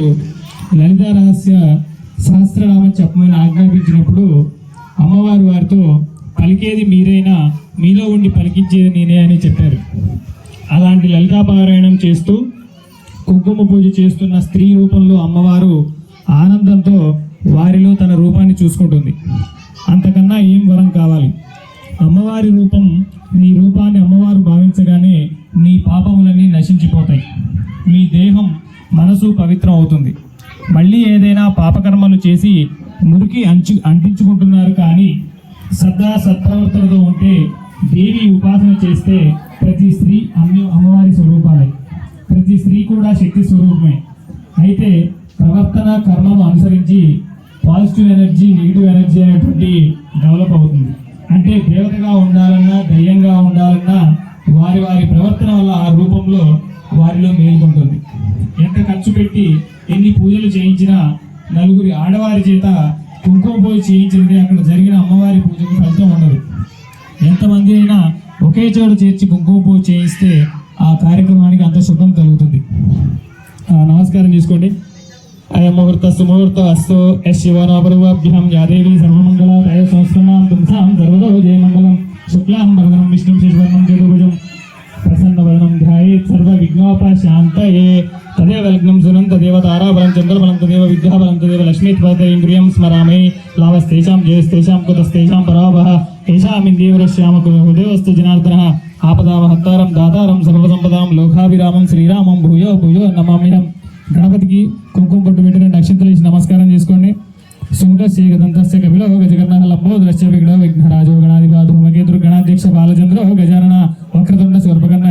లలిత రహస్య సహస్రనామం చెప్పమని ఆజ్ఞాపించినప్పుడు అమ్మవారు వారితో పలికేది మీరైనా మీలో ఉండి పలికించేది నేనే అని చెప్పారు. అలాంటి లలితాపారాయణం చేస్తూ కుంకుమ పూజ చేస్తున్న స్త్రీ రూపంలో అమ్మవారు ఆనందంతో వారిలో తన రూపాన్ని చూసుకుంటుంది. అంతకన్నా ఏం వరం కావాలి? అమ్మవారి రూపం నీ రూపాన్ని అమ్మవారు భావించగానే నీ పాపములన్నీ నశించిపోతాయి. మీ దేహం మనసు పవిత్రం అవుతుంది మళ్ళీ ఏదైనా పాపకర్మలు చేసి మురికి అంచు అంటించుకుంటున్నారు కానీ సదా సత్ప్రవర్తనతో ఉంటే దేవి ఉపాసన చేస్తే ప్రతి స్త్రీ అమ్మ అమ్మవారి స్వరూపాలే. ప్రతి స్త్రీ కూడా శక్తి స్వరూపమే. అయితే ప్రవర్తన కర్మను అనుసరించి పాజిటివ్ ఎనర్జీ నెగిటివ్ ఎనర్జీ అనేటువంటి డెవలప్ అవుతుంది. అంటే దేవతగా ఉండాలన్నా దయ్యంగా ఉండాలన్నా వారి వారి ప్రవర్తన వల్ల ఆ రూపంలో వారిలో మేల్కొంటుంది. ఎంత ఖర్చు పెట్టి ఎన్ని పూజలు చేయించినా నలుగురి ఆడవారి చేత కుంకుమ పూజ చేయించినది అక్కడ జరిగిన అమ్మవారి పూజకు ఫలితం ఉండదు. ఎంతమంది అయినా ఒకే చోట చేర్చి కుంకుమ పూజ చేయిస్తే ఆ కార్యక్రమానికి అంత శుభం కలుగుతుంది. నమస్కారం చేసుకోండి. అయ ముహూర్త సుముహూర్త అస్సు ఎస్ శివనాభ్యం యాదేవి సర్వమంగళ తయ తుంసాం సర్వదో జయమంగళం శుక్లాం వరదనం విష్ణు శివర్ణం చతుర్భుజం ప్రసన్నవదనం ధ్యాయేత్ సర్వ విఘ్నోప శాంతయే తదేవ లగ్నం సునం తదేవ తారాబలం చంద్రబలం తదేవ విద్యాబలం తదేవ లక్ష్మీత్వత ఇంద్రియం స్మరామి లాభస్తేషాం జయస్తేషాం కుతస్తేషాం పరాభः ఏషామిందేవరశ్యామ జనార్దన ఆపదావహత్తారం దాతారం సర్వసంపదాం లోకాభిరామం శ్రీరామం భూయో భూయో నమామ్యహం గణపతికి కుంకుమ పట్టు పెట్టిన నక్షత్రం నమస్కారం చేసుకోండి. సుముఖస్య గదంతస్య కపిలో గజకర్ణ లంబోదరస్య విఘ్న విఘ్నరాజో గణాధిపాధో మగేంద్ర గణాధ్యక్ష బాలచంద్ర గజానన వక్రతుండ స్వర్పకర్ణ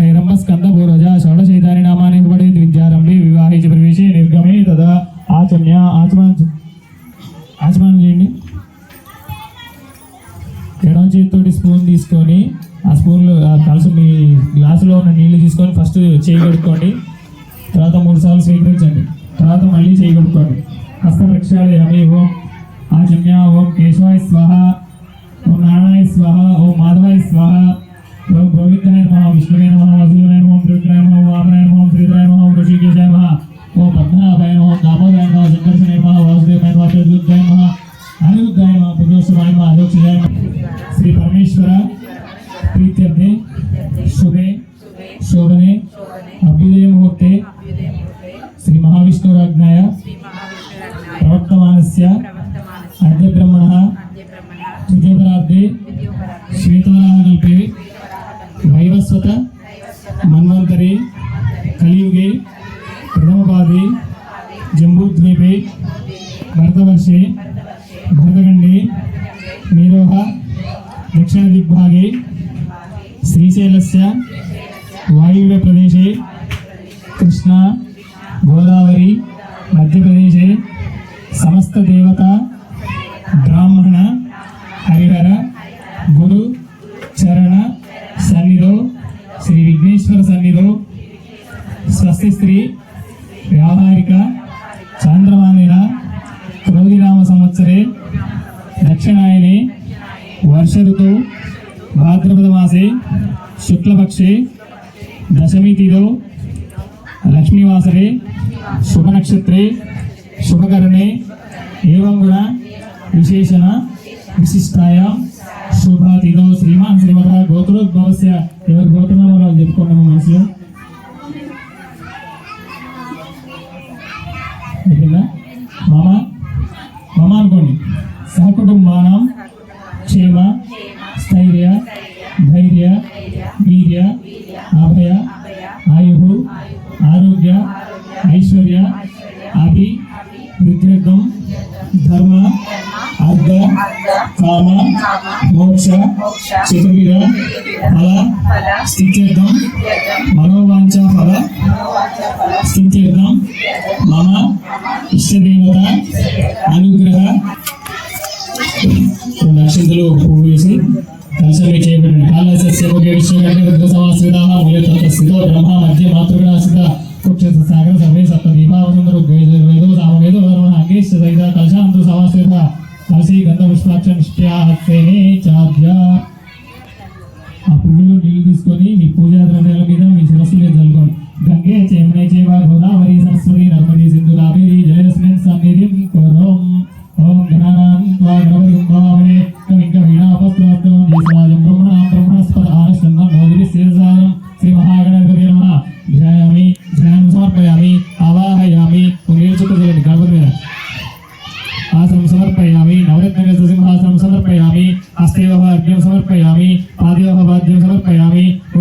వర్ష ఋతు భాద్రపద మాసే శుక్లపక్షే దశమి తిథౌ లక్ష్మీవాసరే శుభనక్షత్రే శుభకరణే ఏవం గుణ విశేషణ విశిష్టాయ శుభాతిథో శ్రీమాన్ శ్రీమత గోత్రోద్భవస్య ఎవరి గోత్రనామో వాళ్ళు చెప్పుకున్నాము మా మనసులో. మామ? మమ అనుకోండి. చతుర్విధ ఫల స్థిత్యర్థం మనోవాంఛ ఫల స్థిత్యర్థం మమ ఇష్టదేవత అనుగ్రహ నక్షత్రాలు పువ్వు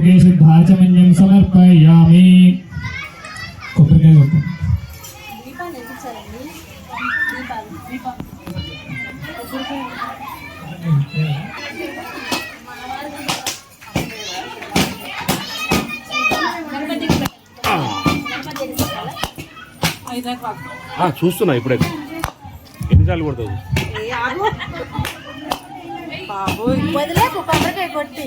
యోగే సమర్పయామి. చూస్తున్నా ఇప్పుడే. ఎన్నిసార్లు కొడతావు? బాబు కొట్టి.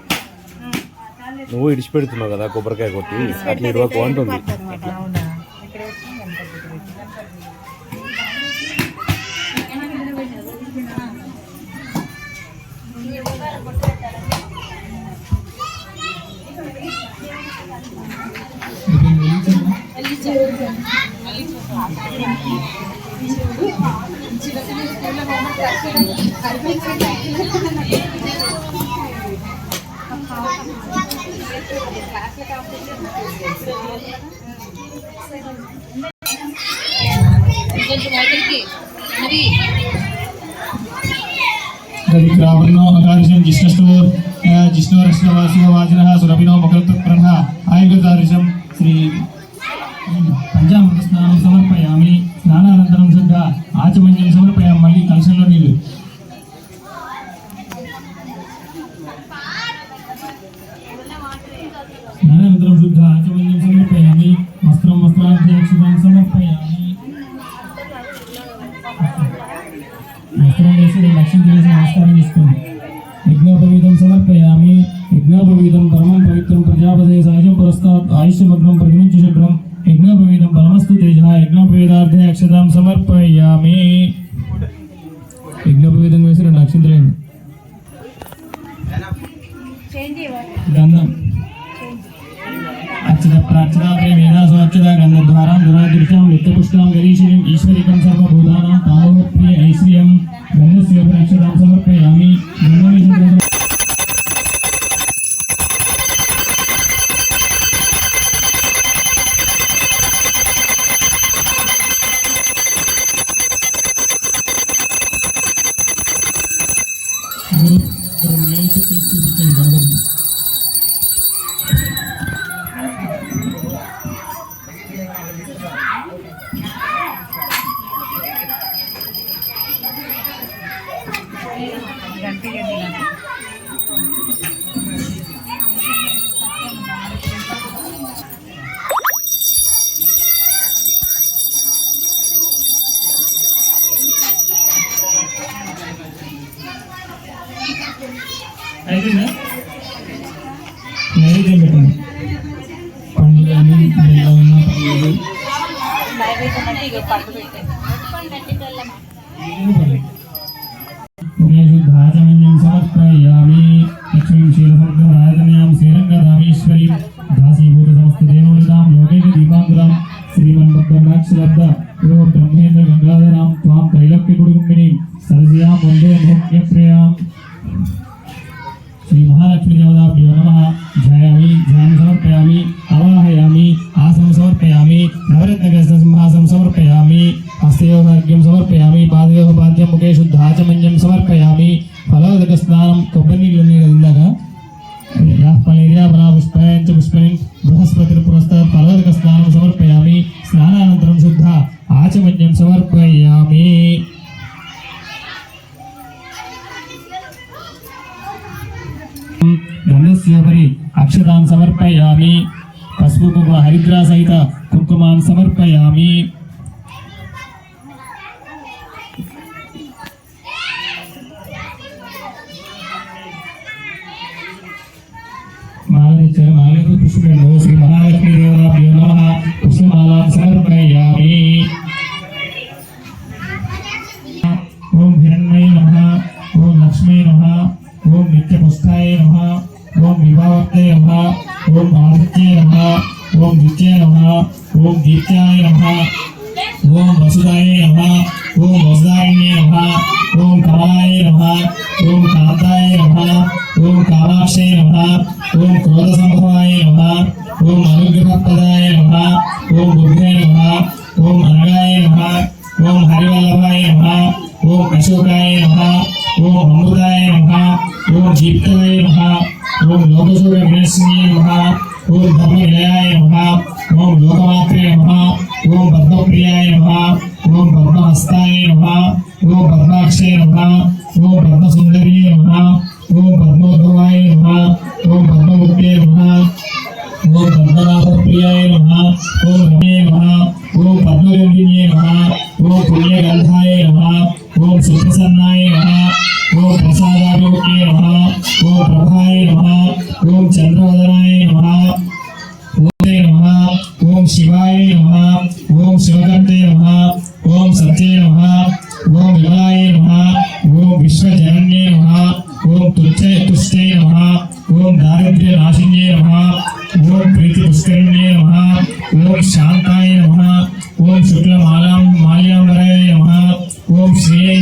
నువ్వు ఇడిచిపెడుతున్నావు కదా కొబ్బరికాయ కొట్టి అట్లా ఇరవకు అంటుంది చిన్న చిన్న रविग्रामन्नो अकारिशं जिष्णुस्तोर जिष्णुरश्न वासिक वाजिनः सुरभिनो मकरतत्परः आयुर्गदारिशं श्री పంచామృత స్నానం సమర్పయామి స్నానానంతరం శుద్ధ ఆచమన్యం సమర్పయాం మళ్ళీ కలశంలో నీళ్ళు पुनः शुद्धाचमन्यं समर्पयामि लक्ष्मीं क्षीरसम्प సమర్పయామి. పసుపు కుంకుమ హరిద్రా సహిత కుంకుమాం సమర్పయామి. మాలనిచ్చారు మాలకు పుష్పంలో నమ ఓం అమృతాయ నమ ఓం దీప్తాయ నమ ఓం లోకసూర వినాశిని నమ ఓం ధర్మనిలయాయ నమ ఓం లోకమాత్రే నమ ఓం పద్మప్రియాయ నమ ఓం పద్మహస్తాయ నమ ఓం పద్మాక్షయ నమ ఓం పద్మసుందరియ నమ ఓం పద్మోద్భవాయ నమ ఓం పద్మగుప్తే నమ ఓం పద్మనాభప్రియాయ నమ ఓం రమ్య சாந்தாய நம. ஓம் சுக்ல மாலாம் மாலியாம்பராய நம. ஓம் ஸ்ரீயை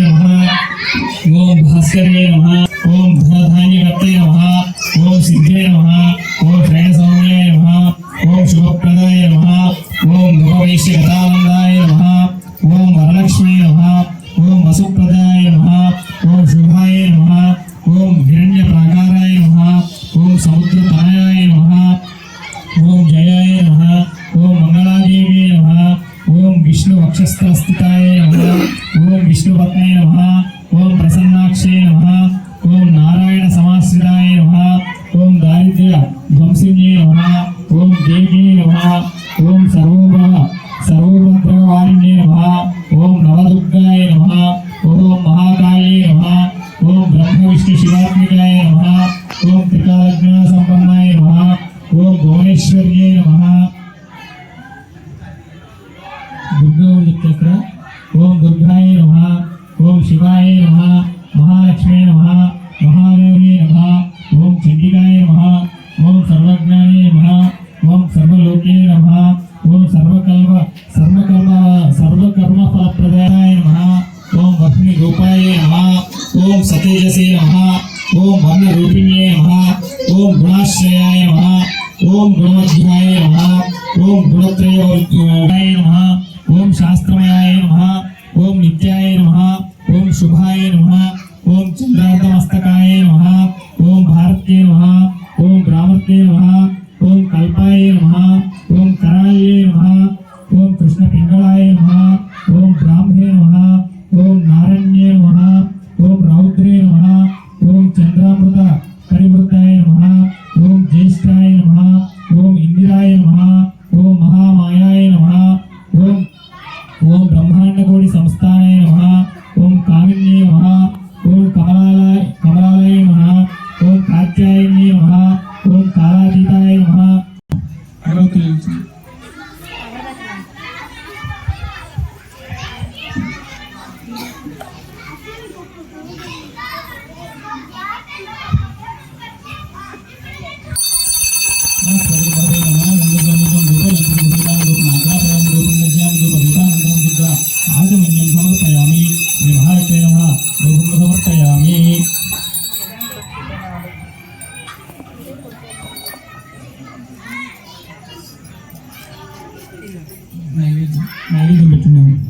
నైవేద్యం పెట్టున్నాము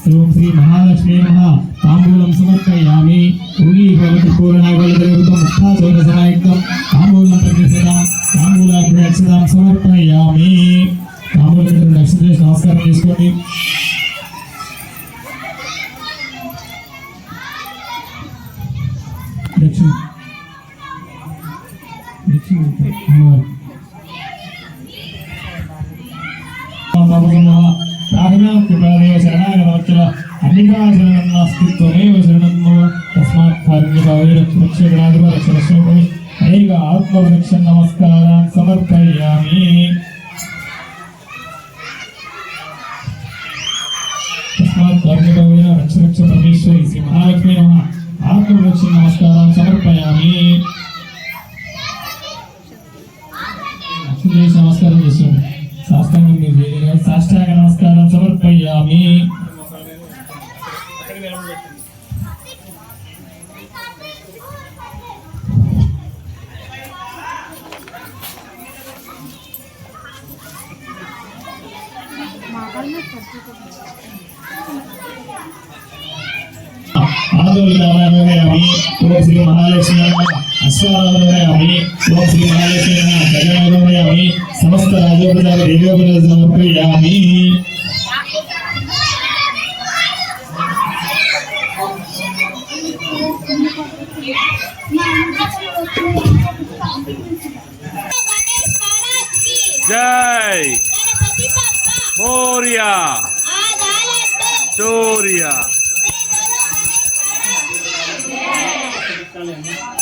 ఓం శ్రీ మహాలక్ష్మీ నమ. తాంబూలం సమర్పయామి. ఊగి భవతి పూర్ణాగలదరుగుతం ముక్తాచోర సమాయుక్తం తాంబూలం ప్రకటిస్తాం తాంబూలాగ్ని అక్షదాం సమర్ప ఆత్మవృక్ష నమస్కారాన్ సమర్పయామి చేసి నమస్కారం చేస్తుంది సాష్టాంగం మీరు చేయలేదు. సాష్టాంగ నమస్కారం సమర్పయామి ఆదోళనమయామి ఓం శ్రీ మహాలక్ష్మి అశ్వారాధనమయామి ఓం శ్రీ మహాలక్ష్మి గజనమయామి సమస్త రాజోపచార దేవోపచార సమర్పయామి జై 两个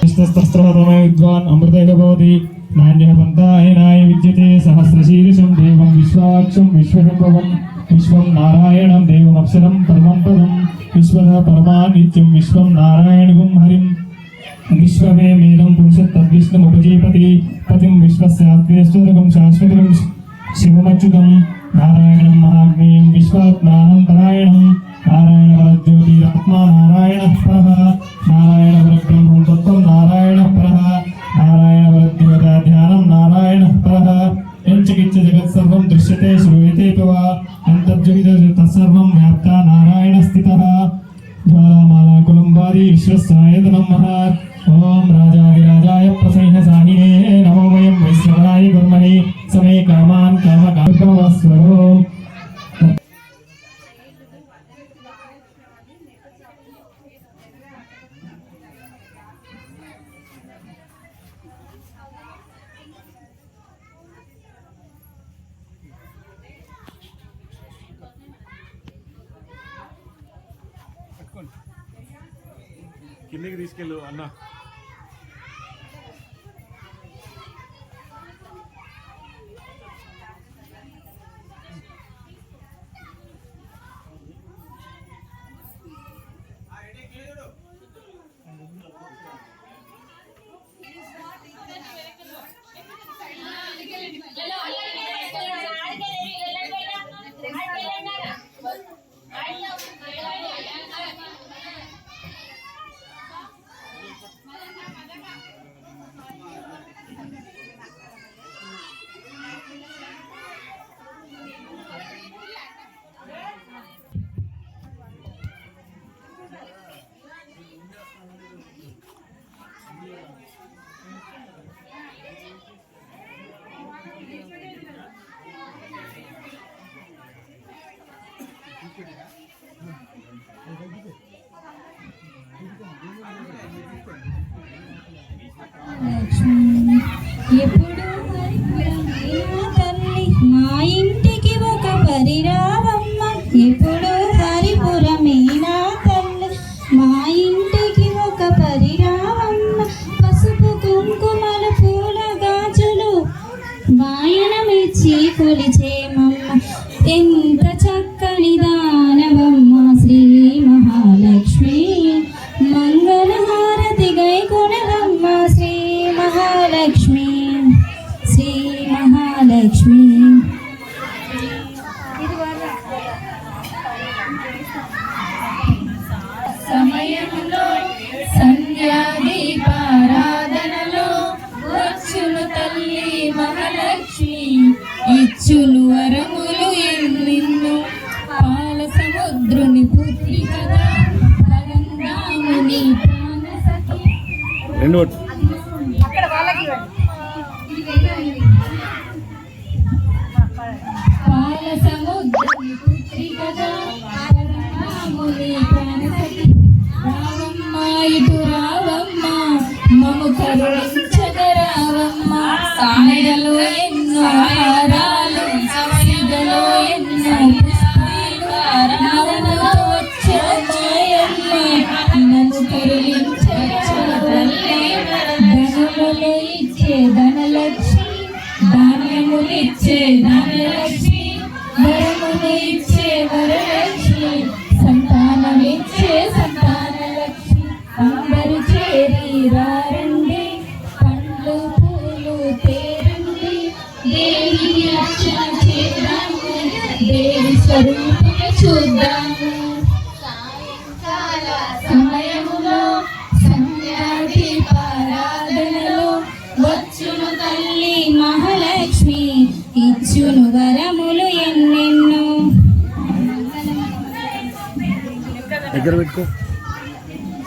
విష్ణస్తస్త్రహతమ విద్వాన్ అమృతైక భవతి నాణ్యః పంతాయనాయ విద్యతే సహస్రశీర్షం దేవం విశ్వాక్షం విశ్వశంభవం విశ్వం నారాయణం దేవమక్షరం పరమం పదం విశ్వద పరమానిత్యం విశ్వం నారాయణగుం హరిం విశ్వమే మేధం పురుషత్తద్విష్ణుముపజీపతి పతిం విశ్వస్యాత్మేశ్వరకం శాశ్వతం శివమచ్యుతం నారాయణం మహాగ్నేయం విశ్వాత్మానంతరాయణం నారాయణ పరజ్యోతిరాత్మా నారాయణ పరః నారాయణ పరబ్రహ్మం తత్వం నారాయణ పరః నారాయణ పరద్యోత ధ్యానం నారాయణ పరః ఎంచికిచ్చ జగత్ సర్వం దృశ్యతే శ్రూయతే వా అంతర్జగిత తత్సర్వం వ్యాప్త నారాయణ స్థిత జ్వాలామాలా కులంబారి విశ్వసాయతనం మహార్ ఓం రాజాదిరాజాయ ప్రసైన సాహినే నమో వయం వైశ్వరాయ గుర్మణి సమే కామాన్ కామ కామస్వరో తీసుకెళ్ళు అన్న.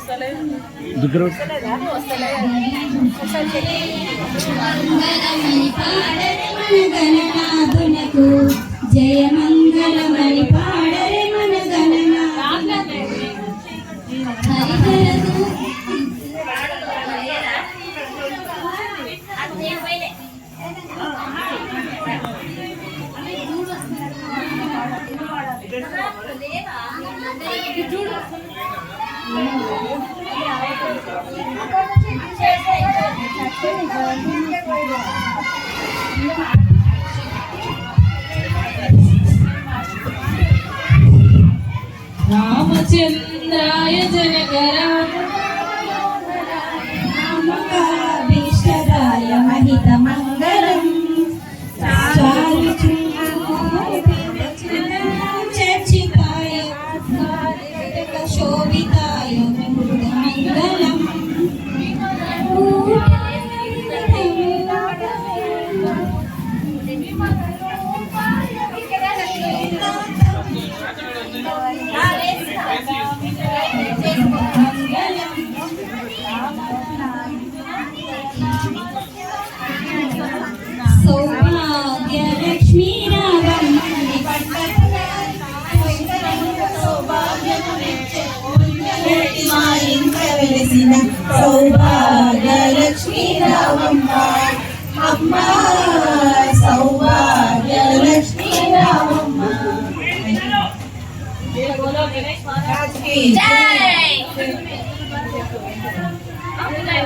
దగ్గర జయమంగళమణి పాడరే మన రామచంద్రాయ జనకరామకాభీష్టదాయ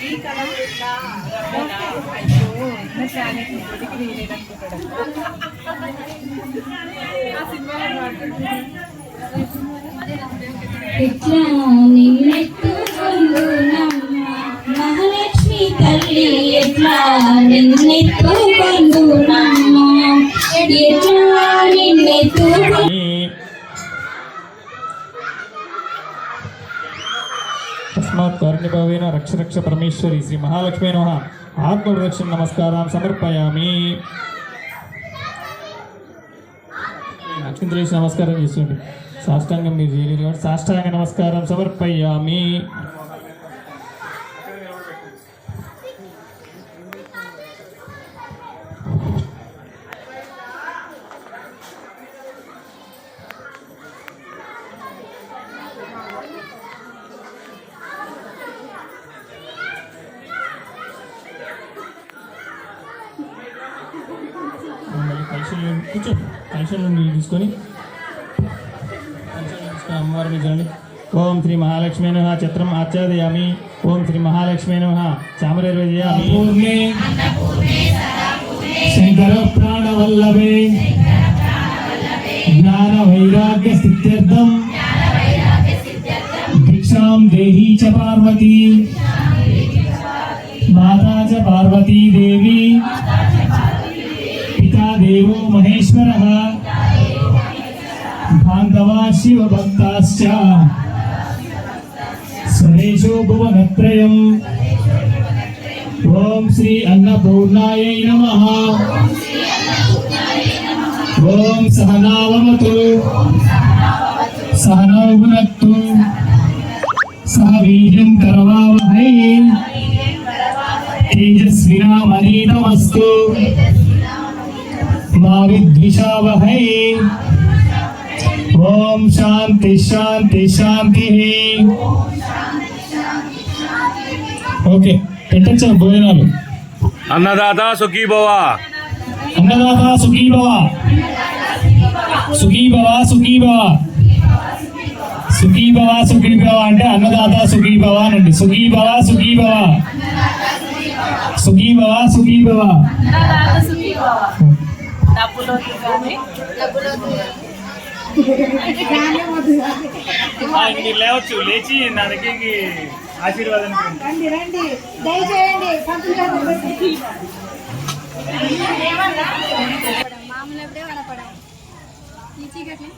ఈ కలర్ పెట్టా అయ్యో ఎన్న శానికి డిగ్రీ లేదనుకుంటాడు ఆ సినిమాలో మాట్లాడుతున్నాడు ఎట్లా నిన్నెత్తుకొందునమ్మ మహాలక్ష్మి తల్లి ఎట్లా నిన్నెత్తుకొందునమ్మ ఎట్లా నిన్నెత్తుకొ తస్మాత్ కారుణ్యభావేన రక్ష రక్ష పరమేశ్వరి శ్రీ మహాలక్ష్మీ నమ. ఆత్మరక్షణ నమస్కారం సమర్పయామి. లక్ష్మీంద్రేష్ నమస్కారం చేస్తుంది సాష్టాంగం మీరు చేయలేదు కాబట్టి సాష్టాంగ నమస్కారం సమర్పయామి. మహాలక్ష్మీ నమ చిత్రం ఆచ్ఛాదయామి. ఓం శ్రీ మహాలక్ష్మీ నమ. చామరేర్వజయామి శంకర ప్రాణవల్లభే జ్ఞాన వైరాగ్య స్థిత్యర్థం భిక్షాం దేహీ చ పార్వతీ. మాతా చ పార్వతీ దేవి. పితా దేవో మహేశ్వర. బాంధవా శివభక్తాశ్చ. స్వదేశో భువనత్రయం ఓం శ్రీ అన్నపూర్ణాయ నమ. ఓం సహనావతు సహనౌనత్తు సహ వీర్యం కరవావహై. తేజస్వినామనీతమస్తు మా విద్విషావహై. ఓం శాంతి శాంతి శాంతి. ఓకే పెట్టచ్చు భోజనాలు. అన్నదాత సుఖీ భవ అన్నదాత సుఖీ భవ సుఖీ భవ సుఖీ భవ సుఖీ భవ సుఖీ భవ అంటే అన్నదాత సుఖీ భవ అనండి సుఖీ భవ సుఖీ భవ సుఖీ భవ మీరు లేవచ్చు లేచి నా దగ్గరికి ఆశీర్వాదం రండి రండి. దయచేయండి. మామూలు ఎప్పుడే వడపడ? ఈ చీకట్లే?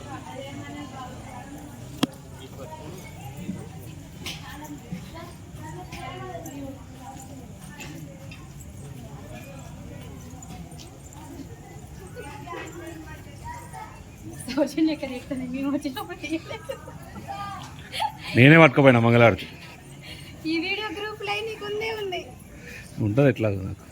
నేనే పట్టుకుపోయినా మంగళారతి ఈ వీడియో గ్రూప్లో నీకు ఉందే ఉంది. ఉంటుంది ఎట్లా? నాకు